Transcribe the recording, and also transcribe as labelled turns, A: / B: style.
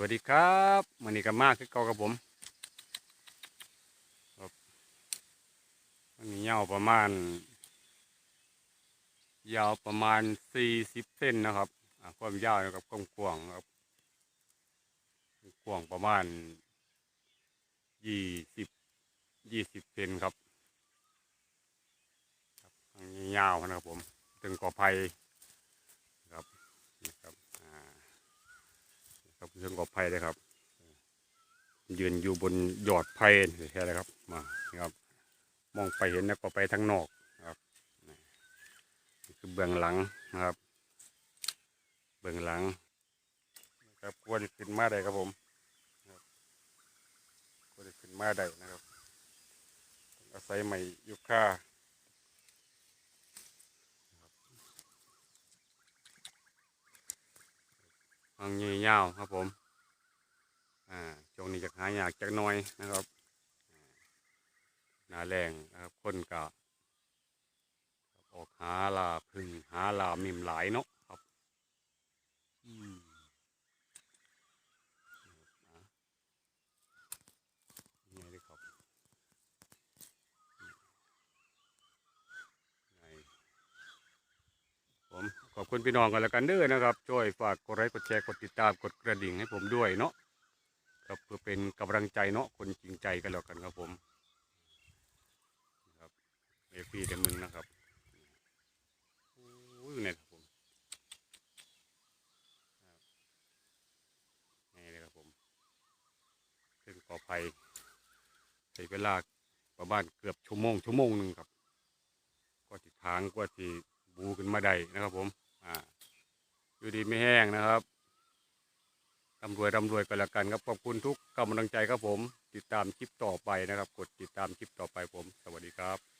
A: วัสดีครับมันนี้ก็มากคือเก่ากับผมครับมันนี้ยาวประมาณ ยาวประมาณสี่สิบเส้นนะครับความยาวนะครับความกว้างครับกว้างประมาณยี่สิบยี่สิบเซนครับมันยาวนะครับผมถึงกอไผ่ครับนะครับอ่า ครับเรื่อ งกอไผ่เลยครับ ยืนอยู่บนยอดไผ่แค่ไหนครับ มาครับ มองไปเห็นนะก็ไปทางนอกครับนี่คือเบื้องหลังนะครับ เบื้องหลังนะครับควรขึ้นมาได้ครับผมนะครับควรขึ้นมาได้นะครับอาศัยไม้ยุค่านะครับทางเงี้ยาวครับผม อ่าช่วงนี้จะหายากจักน้อยนะครับหนาแรงนะครับคนก็ออกหาลาพึ่งหาลามิมหลายเนาะครับอืมอ่านี่เลยครับนี่ผม ขอบคุณพี่น้องกันแล้วกันเด้อนะครับ ช่วยฝากกดไลค์กดแชร์กดติดตามกดกระดิ่งให้ผมด้วยเนาะครับเพื่อเป็นกำลังใจเนาะคนจริงใจกันแล้วกันครับผมครับเอฟีเดมึงนะครับอ้ยเนี่ยครับผมนี่เลยครับผมถึงกอไผ่ใช้เวลาประมาณเกือบชั่วโมงชั่วโมงหนึ่งครับ ก็ติดทางก็ที่บูขึ้นมาได้นะครับผม อยู่ดีไม่แห้งนะครับร่ำรวยร่ำรวยกันแล้วกันครับขอบคุณทุกกำลังใจครับผม ติดตามคลิปต่อไปนะครับ กดติดตามคลิปต่อไปผม สวัสดีครับ